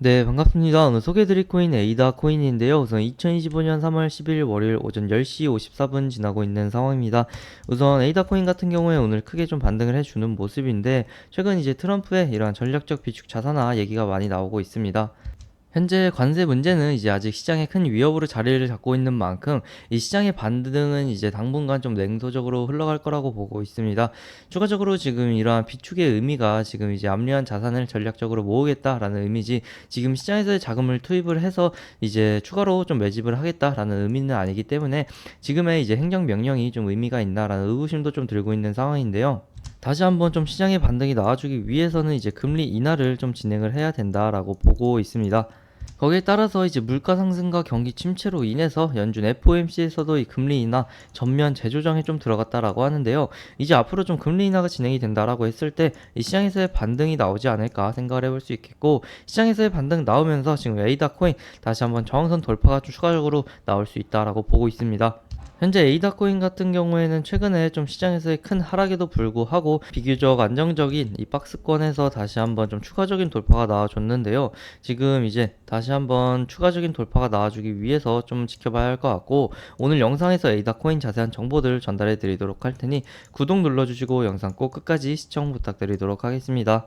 네, 반갑습니다. 오늘 소개해드릴 코인 에이다 코인인데요. 우선 2025년 3월 10일 월요일 오전 10시 54분 지나고 있는 상황입니다. 우선 에이다 코인 같은 경우에 오늘 크게 좀 반등을 해주는 모습인데, 최근 이제 트럼프의 이러한 전략적 비축 자산화 얘기가 많이 나오고 있습니다. 현재 관세 문제는 이제 아직 시장에 큰 위협으로 자리를 잡고 있는 만큼 이 시장의 반등은 이제 당분간 좀 냉소적으로 흘러갈 거라고 보고 있습니다. 추가적으로 지금 이러한 비축의 의미가 지금 이제 압류한 자산을 전략적으로 모으겠다라는 의미지 지금 시장에서의 자금을 투입을 해서 이제 추가로 좀 매집을 하겠다라는 의미는 아니기 때문에 지금의 이제 행정 명령이 좀 의미가 있나라는 의구심도 좀 들고 있는 상황인데요. 다시 한번 좀 시장의 반등이 나와주기 위해서는 이제 금리 인하를 좀 진행을 해야 된다라고 보고 있습니다. 거기에 따라서 이제 물가 상승과 경기 침체로 인해서 연준 FOMC에서도 이 금리 인하 전면 재조정에 좀 들어갔다라고 하는데요. 이제 앞으로 좀 금리 인하가 진행이 된다라고 했을 때 이 시장에서의 반등이 나오지 않을까 생각을 해볼 수 있겠고 시장에서의 반등 나오면서 지금 에이다 코인 다시 한번 저항선 돌파가 좀 추가적으로 나올 수 있다라고 보고 있습니다. 현재 에이다 코인 같은 경우에는 최근에 좀 시장에서의 큰 하락에도 불구하고 비교적 안정적인 이 박스권에서 다시 한번 좀 추가적인 돌파가 나와줬는데요. 지금 이제 다시 한번 추가적인 돌파가 나와주기 위해서 좀 지켜봐야 할 것 같고 오늘 영상에서 에이다 코인 자세한 정보들 전달해 드리도록 할 테니 구독 눌러주시고 영상 꼭 끝까지 시청 부탁드리도록 하겠습니다.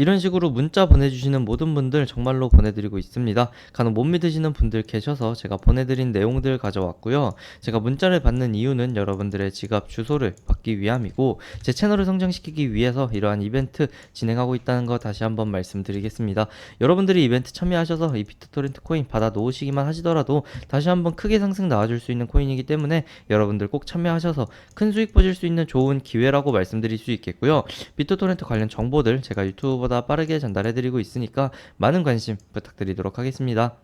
이런 식으로 문자 보내주시는 모든 분들 정말로 보내드리고 있습니다. 간혹 못 믿으시는 분들 계셔서 제가 보내드린 내용들 가져왔고요. 제가 문자를 받는 이유는 여러분들의 지갑 주소를 받기 위함이고 제 채널을 성장시키기 위해서 이러한 이벤트 진행하고 있다는 거 다시 한번 말씀드리겠습니다. 여러분들이 이벤트 참여하셔서 이 비트토렌트 코인 받아 놓으시기만 하시더라도 다시 한번 크게 상승 나와줄 수 있는 코인이기 때문에 여러분들 꼭 참여하셔서 큰 수익 보실 수 있는 좋은 기회라고 말씀드릴 수 있겠고요. 비트토렌트 관련 정보들 제가 유튜브 보다 빠르게 전달해드리고 있으니까 많은 관심 부탁드리도록 하겠습니다.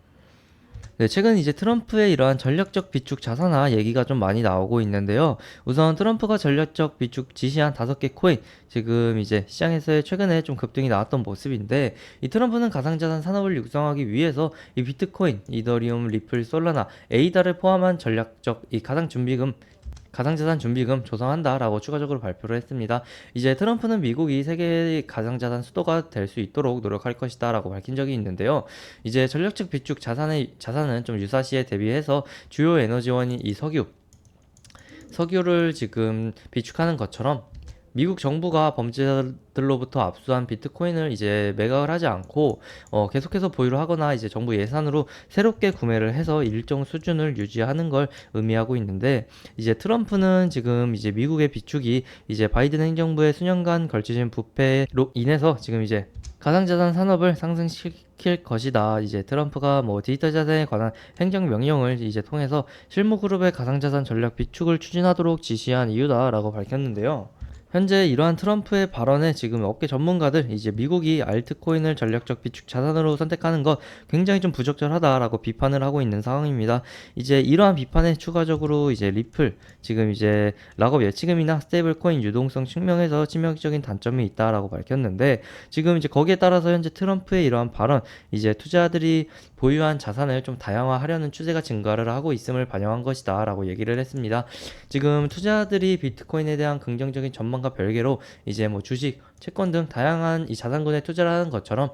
네, 최근 이제 트럼프의 이러한 전략적 비축 자산화 얘기가 좀 많이 나오고 있는데요. 우선 트럼프가 전략적 비축 지시한 다섯 개 코인, 지금 이제 시장에서의 최근에 좀 급등이 나왔던 모습인데, 이 트럼프는 가상자산 산업을 육성하기 위해서 이 비트코인, 이더리움, 리플, 솔라나, 에이다를 포함한 전략적 이 가상 준비금 가상자산 준비금 조성한다라고 추가적으로 발표를 했습니다. 이제 트럼프는 미국이 세계의 가상자산 수도가 될 수 있도록 노력할 것이다라고 밝힌 적이 있는데요. 이제 전력적 비축 자산의 자산은 좀 유사시에 대비해서 주요 에너지원인 이 석유 석유를 지금 비축하는 것처럼 미국 정부가 범죄자들로부터 압수한 비트코인을 이제 매각을 하지 않고 어, 계속해서 보유를 하거나 이제 정부 예산으로 새롭게 구매를 해서 일정 수준을 유지하는 걸 의미하고 있는데 이제 트럼프는 지금 이제 미국의 비축이 이제 바이든 행정부의 수년간 걸쳐진 부패로 인해서 지금 이제 가상자산 산업을 상승시킬 것이다. 이제 트럼프가 뭐 디지털 자산에 관한 행정 명령을 이제 통해서 실무 그룹의 가상자산 전략 비축을 추진하도록 지시한 이유다라고 밝혔는데요. 현재 이러한 트럼프의 발언에 지금 업계 전문가들 이제 미국이 알트코인을 전략적 비축 자산으로 선택하는 것 굉장히 좀 부적절하다라고 비판을 하고 있는 상황입니다. 이제 이러한 비판에 추가적으로 이제 리플 지금 이제 락업 예치금이나 스테이블 코인 유동성 측면에서 치명적인 단점이 있다라고 밝혔는데 지금 이제 거기에 따라서 현재 트럼프의 이러한 발언 이제 투자들이 보유한 자산을 좀 다양화하려는 추세가 증가를 하고 있음을 반영한 것이다라고 얘기를 했습니다. 지금 투자들이 비트코인에 대한 긍정적인 전망과 별개로 이제 뭐 주식, 채권 등 다양한 이 자산군에 투자를 하는 것처럼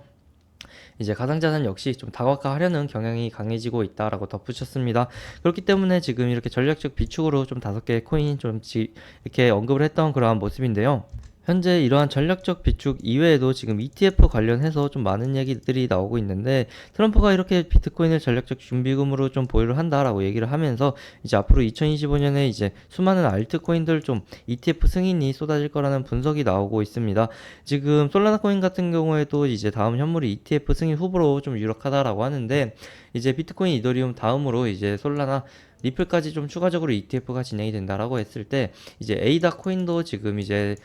이제 가상자산 역시 좀 다각화하려는 경향이 강해지고 있다라고 덧붙였습니다. 그렇기 때문에 지금 이렇게 전략적 비축으로 좀 다섯 개의 코인 좀 지, 이렇게 언급을 했던 그러한 모습인데요. 현재 이러한 전략적 비축 이외에도 지금 ETF 관련해서 좀 많은 얘기들이 나오고 있는데 트럼프가 이렇게 비트코인을 전략적 준비금으로 좀 보유를 한다라고 얘기를 하면서 이제 앞으로 2025년에 이제 수많은 알트코인들 좀 ETF 승인이 쏟아질 거라는 분석이 나오고 있습니다. 지금 솔라나 코인 같은 경우에도 이제 다음 현물이 ETF 승인 후보로 좀 유력하다라고 하는데 이제 비트코인, 이더리움 다음으로 이제 솔라나 리플까지 좀 추가적으로 ETF가 진행이 된다라고 했을 때 이제 에이다 코인도 지금 이제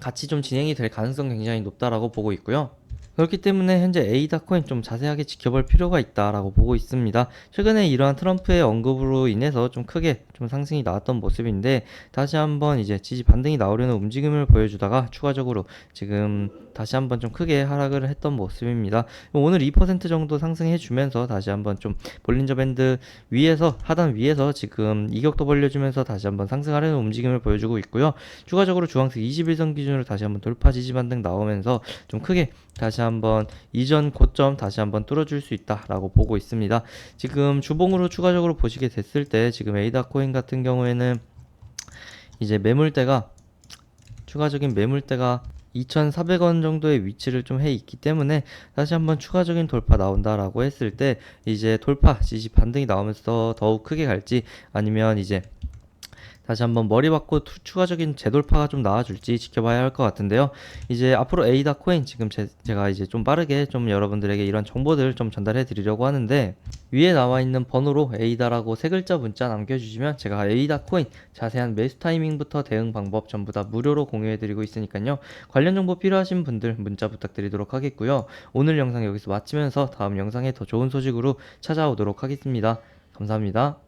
같이 좀 진행이 될 가능성 굉장히 높다라고 보고 있고요. 그렇기 때문에 현재 에이다 코인 좀 자세하게 지켜볼 필요가 있다라고 보고 있습니다. 최근에 이러한 트럼프의 언급으로 인해서 좀 크게 좀 상승이 나왔던 모습인데 다시 한번 이제 지지 반등이 나오려는 움직임을 보여주다가 추가적으로 지금 다시 한번 좀 크게 하락을 했던 모습입니다. 오늘 2% 정도 상승해 주면서 다시 한번 좀 볼린저 밴드 위에서 하단 위에서 지금 이격도 벌려주면서 다시 한번 상승하려는 움직임을 보여주고 있고요. 추가적으로 주황색 21선 기준으로 다시 한번 돌파 지지 반등 나오면서 좀 크게 다시 한번 이전 고점 다시 한번 뚫어줄 수 있다라고 보고 있습니다. 지금 주봉으로 추가적으로 보시게 됐을 때 지금 에이다 코인 같은 경우에는 이제 매물대가 추가적인 매물대가 2,400원 정도의 위치를 좀 해 있기 때문에 다시 한번 추가적인 돌파 나온다라고 했을 때 이제 돌파 지지 반등이 나오면서 더욱 크게 갈지 아니면 이제 다시 한번 머리 받고 투- 추가적인 재돌파가 좀 나와줄지 지켜봐야 할 것 같은데요. 이제 앞으로 에이다 코인 지금 제, 제가 이제 좀 빠르게 좀 여러분들에게 이런 정보들 좀 전달해 드리려고 하는데 위에 나와 있는 번호로 에이다라고 세 글자 문자 남겨주시면 제가 에이다 코인 자세한 매수 타이밍부터 대응 방법 전부 다 무료로 공유해 드리고 있으니까요. 관련 정보 필요하신 분들 문자 부탁드리도록 하겠고요. 오늘 영상 여기서 마치면서 다음 영상에 더 좋은 소식으로 찾아오도록 하겠습니다. 감사합니다.